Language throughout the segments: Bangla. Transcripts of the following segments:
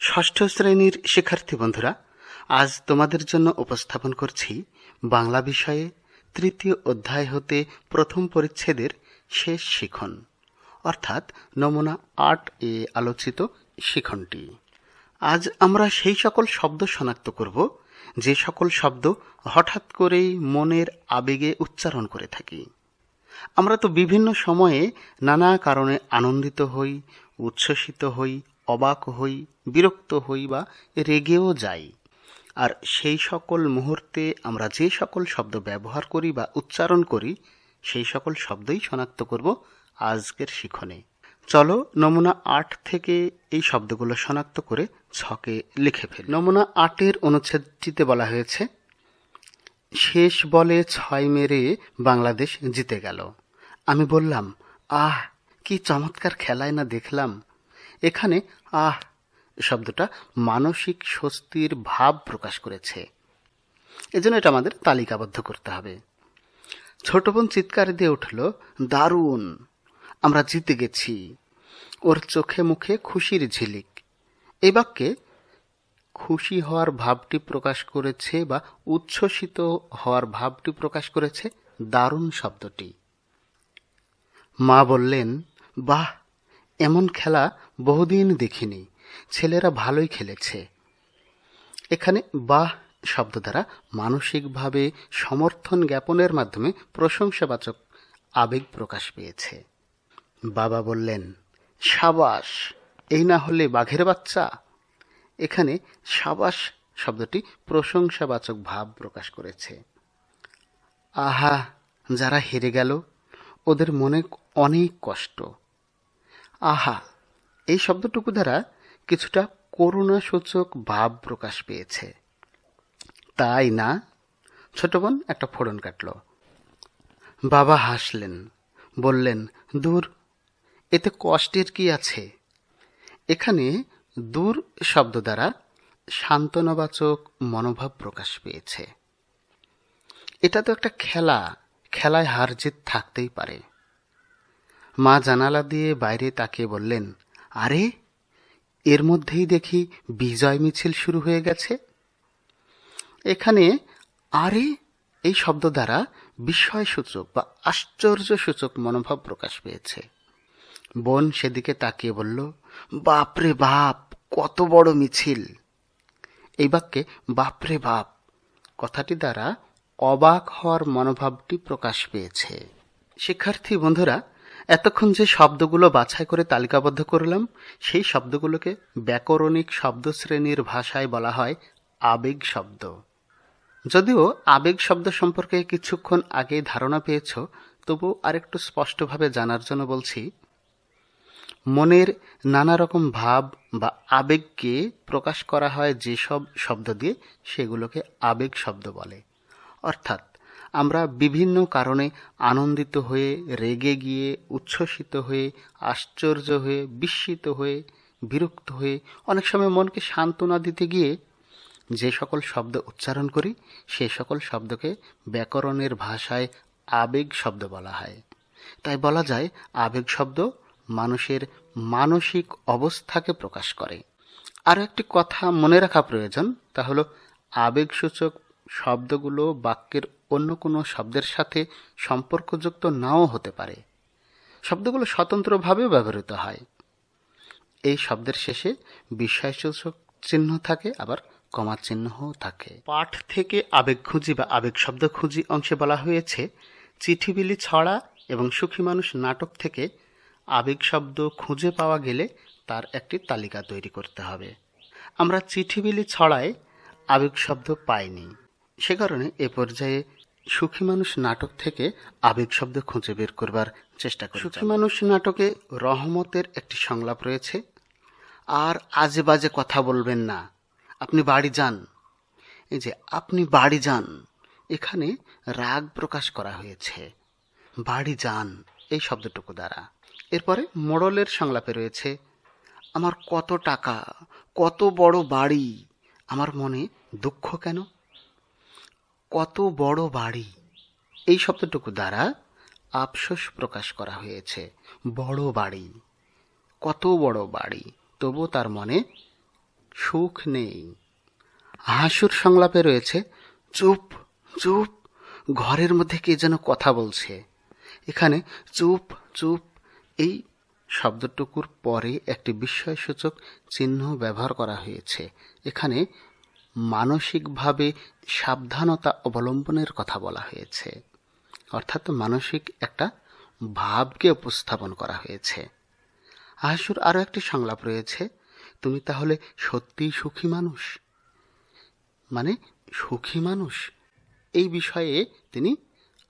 ষষ্ঠ শ্রেণির শিক্ষার্থী বন্ধুরা, আজ তোমাদের জন্য উপস্থাপন করছি বাংলা বিষয়ে তৃতীয় অধ্যায় হতে প্রথম পরিচ্ছেদের শেষ শিখন, অর্থাৎ নমুনা আট এ আলোচিত শিখনটি। আজ আমরা সেই সকল শব্দ শনাক্ত করব, যে সকল শব্দ হঠাৎ করেই মনের আবেগে উচ্চারণ করে থাকি। আমরা তো বিভিন্ন সময়ে নানা কারণে আনন্দিত হই, উচ্ছ্বসিত হই অবাক হই, বিরক্ত হই বা রেগেও যাই। আর সেই সকল মুহূর্তে আমরা যে সকল শব্দ ব্যবহার করি বা উচ্চারণ করি, সেই সকল শব্দই শনাক্ত করব আজকের শিখনে। চলো নমুনা আট থেকে এই শব্দগুলো শনাক্ত করে ছকে লিখে ফেলি। নমুনা আটের অনুচ্ছেদটিতে বলা হয়েছে, শেষ বলে ছয় মেরে বাংলাদেশ জিতে গেল। আমি বললাম, আহ, কি চমৎকার খেলায় না দেখলাম এখানে, আহ, শব্দটা মানসিক স্বস্তির ভাব প্রকাশ করেছে। এজন্য এটা আমাদের তালিকাবদ্ধ করতে হবে। ছোট বোন চিৎকার দিয়ে উঠল, দারুণ! আমরা জিতে গেছি। ওর চোখে মুখে খুশির ঝিলিক। এই বাক্যে খুশি হওয়ার ভাবটি প্রকাশ করেছে বা উচ্ছ্বসিত হওয়ার ভাবটি প্রকাশ করেছে দারুণ শব্দটি। মা বললেন, বাহ! এমন খেলা বহুদিন দেখিনি। ছেলেরা ভালোই খেলেছে। এখানে বাহ শব্দ দ্বারা মানসিকভাবে সমর্থন জ্ঞাপনের মাধ্যমে প্রশংসাবাচক আবেগ প্রকাশ পেয়েছে। বাবা বললেন, সাবাস, এই না হলে বাঘের বাচ্চা? এখানে সাবাস শব্দটি প্রশংসাবাচক ভাব প্রকাশ করেছে। আহা, যারা হেরে গেল, ওদের মনে অনেক কষ্ট। আহা, এই শব্দটুকু দ্বারা কিছুটা করুণাসূচক ভাব প্রকাশ পেয়েছে। তাই না? ছোট বোন, একটা ফোড়ন কাটল। বাবা হাসলেন, বললেন, দূর, এতে কষ্টের কি আছে? এখানে দূর শব্দ দ্বারা সান্ত্বনাবাচক মনোভাব প্রকাশ পেয়েছে। এটা তো একটা খেলা, খেলায় হার জিত থাকতেই পারে। মা জানালা দিয়ে বাইরে তাকিয়ে বললেন, আরে, এর মধ্যেই দেখি বিজয় মিছিল শুরু হয়ে গেছে। এখানে আরে, এই শব্দ দ্বারা বিস্ময়সূচক বা আশ্চর্যসূচক মনোভাব প্রকাশ পেয়েছে। বোন সেদিকে তাকিয়ে বলল, বাপরে বাপ, কত বড় মিছিল! এই বাক্যে, বাপরে বাপ, কথাটি দ্বারা অবাক হওয়ার মনোভাবটি প্রকাশ পেয়েছে। শিক্ষার্থী বন্ধুরা এতক্ষণ যে শব্দগুলো বাছাই করে তালিকাবদ্ধ করলাম, সেই শব্দগুলোকে ব্যাকরণিক শব্দশ্রেণীর ভাষায় বলা হয় আবেগ শব্দ। যদিও আবেগ শব্দ সম্পর্কে কিছুক্ষণ আগেই ধারণা পেয়েছ, তবু আরেকটু স্পষ্টভাবে জানার জন্য বলছি, মনের নানা রকম ভাব বা আবেগকে প্রকাশ করা হয় যেসব শব্দ দিয়ে সেগুলোকে আবেগ শব্দ বলে। অর্থাৎ আমরা বিভিন্ন কারণে আনন্দিত হয়ে, রেগে গিয়ে, উচ্ছ্বসিত হয়ে, আশ্চর্য হয়ে, বিস্মিত হয়ে, বিরক্ত হয়ে অনেক সময় মনকে সান্ত্বনা দিতে গিয়ে যে সকল শব্দ উচ্চারণ করি সেই সকল শব্দকে ব্যাকরণের ভাষায় আবেগ শব্দ বলা হয়। তাই বলা যায়, আবেগ শব্দ মানুষের মানসিক অবস্থাকে প্রকাশ করে। আরও একটি কথা মনে রাখা প্রয়োজন, তা হলো আবেগসূচক শব্দগুলো বাক্যের অন্য কোনো শব্দের সাথে সম্পর্কযুক্ত নাও হতে পারে। শব্দগুলো স্বতন্ত্রভাবে ব্যবহৃত হয়। এই শব্দের শেষে বিস্ময়সূচক চিহ্ন থাকে, আবার কমা চিহ্নও থাকে। পাঠ থেকে আবেগ খুঁজি বা আবেগ শব্দ খুঁজি অংশে বলা হয়েছে, চিঠিবিলি ছড়া এবং সুখী মানুষ নাটক থেকে আবেগ শব্দ খুঁজে পাওয়া গেলে তার একটি তালিকা তৈরি করতে হবে। আমরা চিঠিবিলি ছড়ায় আবেগ শব্দ পাইনি। সে কারণে এ পর্যায়ে সুখী মানুষ নাটক থেকে আবেগ শব্দ খুঁজে বের করবার চেষ্টা করি। সুখী মানুষ নাটকে রহমতের একটি সংলাপ রয়েছে। আর আজে বাজে কথা বলবেন না। আপনি বাড়ি যান। এই যে আপনি বাড়ি যান। এখানে রাগ প্রকাশ করা হয়েছে। বাড়ি যান এই শব্দটুকু দ্বারা। এরপরে মোড়লের সংলাপে রয়েছে আমার কত টাকা কত বড় বাড়ি আমার মনে দুঃখ কেন? কত বড় বাড়ি। এই শব্দটুকু দ্বারা আফসোস প্রকাশ করা হয়েছে। বড় বাড়ি। কত বড় বাড়ি। তবু তার মনে সুখ নেই। হাসুর সংলাপে রয়েছে, চুপ চুপ, ঘরের মধ্যে কে যেন কথা বলছে? এখানে, চুপ চুপ এই শব্দটুকুর পরে একটি বিস্ময়সূচক চিহ্ন ব্যবহার করা হয়েছে। এখানে মানসিকভাবে সাবধানতা অবলম্বনের কথা বলা হয়েছে। অর্থাৎ মানসিক একটা ভাবকে উপস্থাপন করা হয়েছে। আশুর আরও একটি সংলাপ রয়েছে, তুমি তাহলে সত্যিই সুখী মানুষ? মানে সুখী মানুষ? এই বিষয়ে তিনি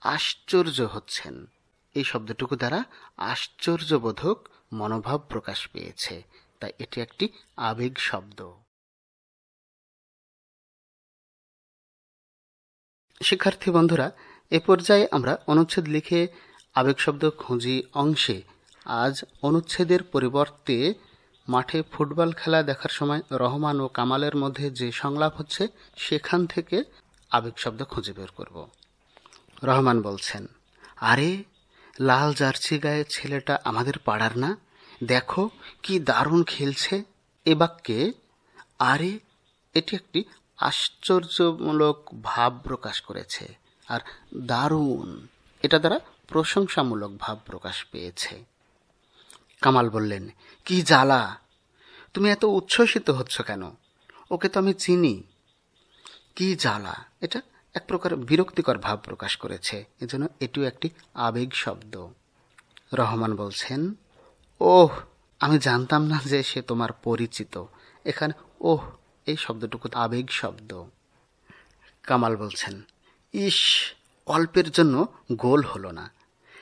আশ্চর্য হচ্ছেন। এই শব্দটুকু দ্বারা আশ্চর্যবোধক মনোভাব প্রকাশ পেয়েছে। তাই এটি একটি আবেগ শব্দ। শিক্ষার্থী বন্ধুরা, এ পর্যায়ে আমরা অনুচ্ছেদ লিখে আবেগ শব্দ খুঁজি অংশে আজ অনুচ্ছেদের পরিবর্তে মাঠে ফুটবল খেলা দেখার সময় রহমান ও কামালের মধ্যে যে সংলাপ হচ্ছে, সেখান থেকে আবেগ শব্দ খুঁজে বের করব। রহমান বলছেন, আরে, লাল জার্সি গায়ে ছেলেটা আমাদের পাড়ার না? দেখো কি দারুণ খেলছে। এ বাক্যে, আরে, এটি একটি আশ্চর্যমূলক ভাব প্রকাশ করেছে আর দারুণ এটা দ্বারা প্রশংসামূলক ভাব প্রকাশ পেয়েছে। কামাল বললেন, কি জ্বালা! তুমি এত উচ্ছ্বসিত হচ্ছ কেন? ওকে তো আমি চিনি। কি জ্বালা! এটা এক প্রকার বিরক্তিকর ভাব প্রকাশ করেছে। এজন্য এটিও একটি আবেগ শব্দ। রহমান বলছেন, ওহ, আমি জানতাম না যে সে তোমার পরিচিত। এখানে ওহ এই শব্দটুকু আবেগ শব্দ। কামাল বলছেন ইস অল্পের জন্য গোল হলো না।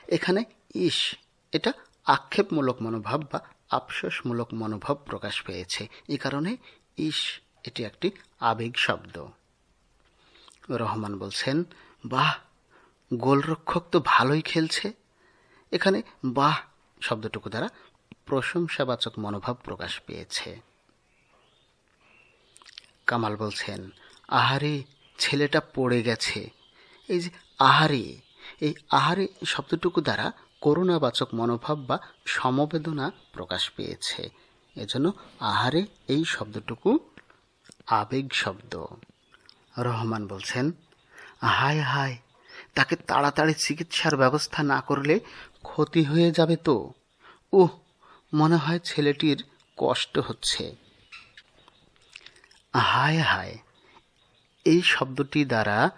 এখানে ইস এটা আক্ষেপমূলক মনোভাব বা আফসোসমূলক মনোভাব প্রকাশ পেয়েছে। এ কারণে ইস এটি একটি আবেগ শব্দ। রহমান বলছেন, বাহ, গোলরক্ষক তো ভালোই খেলছে। এখানে বাহ শব্দটুকু দ্বারা প্রশংসাবাচক মনোভাব প্রকাশ পেয়েছে। কামাল বলছেন, আহারে, ছেলেটা পড়ে গেছে। এই যে, আহারে, এই আহারে শব্দটুকু দ্বারা করুণাবাচক মনোভাব বা সমবেদনা প্রকাশ পেয়েছে। এজন্য আহারে এই শব্দটুকু আবেগ শব্দ। রহমান বলছেন, হায় হায়, তাকে তাড়াতাড়ি চিকিৎসার ব্যবস্থা না করলে ক্ষতি হয়ে যাবে তো? উহ, মনে হয় ছেলেটির কষ্ট হচ্ছে। হায় হায়। এই শব্দটি দ্বারা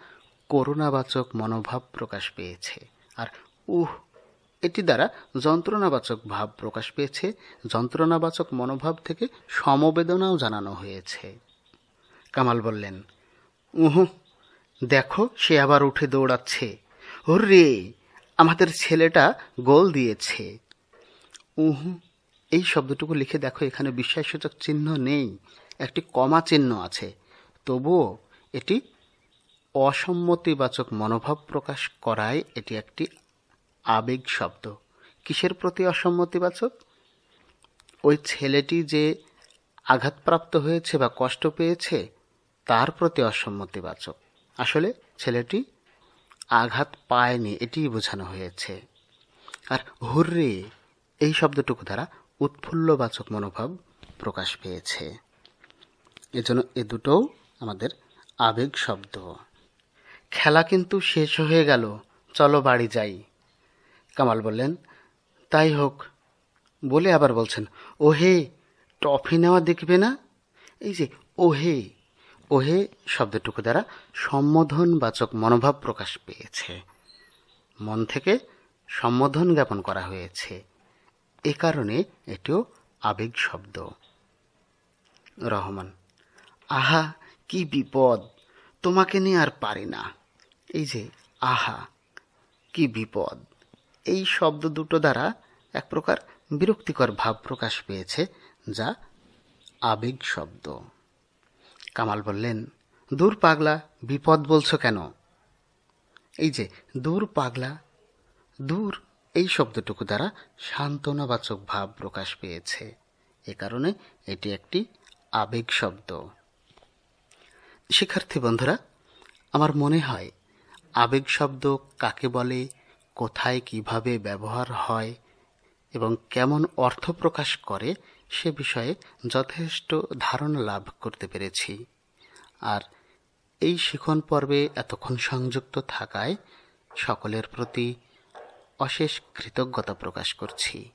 করুণাবাচক মনোভাব প্রকাশ পেয়েছে। আর উহ, এটি দ্বারা যন্ত্রণাবাচক ভাব প্রকাশ পেয়েছে। যন্ত্রণাবাচক মনোভাব থেকে সমবেদনাও জানানো হয়েছে। কামাল বললেন, উহু, দেখো, সে আবার উঠে দৌড়াচ্ছে। রে আমাদের ছেলেটা গোল দিয়েছে। উহু, এই শব্দটুকু লিখে দেখো, এখানে বিশ্বাসসূচক চিহ্ন নেই। একটি কমা চিহ্ন আছে। তবুও এটি অসম্মতিবাচক মনোভাব প্রকাশ করায় এটি একটি আবেগ শব্দ। কিসের প্রতি অসম্মতিবাচক? ওই ছেলেটি যে আঘাতপ্রাপ্ত হয়েছে বা কষ্ট পেয়েছে, তার প্রতি অসম্মতিবাচক। আসলে ছেলেটি আঘাত পায়নি, এটিই বোঝানো হয়েছে। আর হুররে, এই শব্দটুকু দ্বারা উৎফুল্লবাচক মনোভাব প্রকাশ পেয়েছে। এজন্য এ দুটোও আমাদের আবেগ শব্দ। খেলা কিন্তু শেষ হয়ে গেল, চলো বাড়ি যাই। কামাল বললেন, তাই হোক। বলে আবার বলছেন, ওহে, টফি নেওয়া দেখবে না? এই যে, ওহে ওহে শব্দটুকু দ্বারা সম্বোধনবাচক মনোভাব প্রকাশ পেয়েছে। মন থেকে সম্বোধন জ্ঞাপন করা হয়েছে। এ কারণে এটিও আবেগ শব্দ। রহমান আহা, কি বিপদ। তোমাকে নিয়ে আর পারি না। এই যে, আহা, কি বিপদ। এই শব্দ দুটো দ্বারা এক প্রকার বিরক্তিকর ভাব প্রকাশ পেয়েছে, যা আবেগ শব্দ। কামাল বললেন, দূর পাগলা, বিপদ বলছো কেন? এই যে, দূর পাগলা, দূর, এই শব্দটুকু দ্বারা সান্ত্বনাবাচক ভাব প্রকাশ পেয়েছে। এ কারণে এটি একটি আবেগ শব্দ। শিক্ষার্থী বন্ধুরা, আমার মনে হয় আবেগ শব্দ কাকে বলে, কোথায় কীভাবে ব্যবহার হয় এবং কেমন অর্থ প্রকাশ করে সে বিষয়ে যথেষ্ট ধারণা লাভ করতে পেরেছি। আর এই শিখন পর্বে এতক্ষণ সংযুক্ত থাকায় সকলের প্রতি অশেষ কৃতজ্ঞতা প্রকাশ করছি।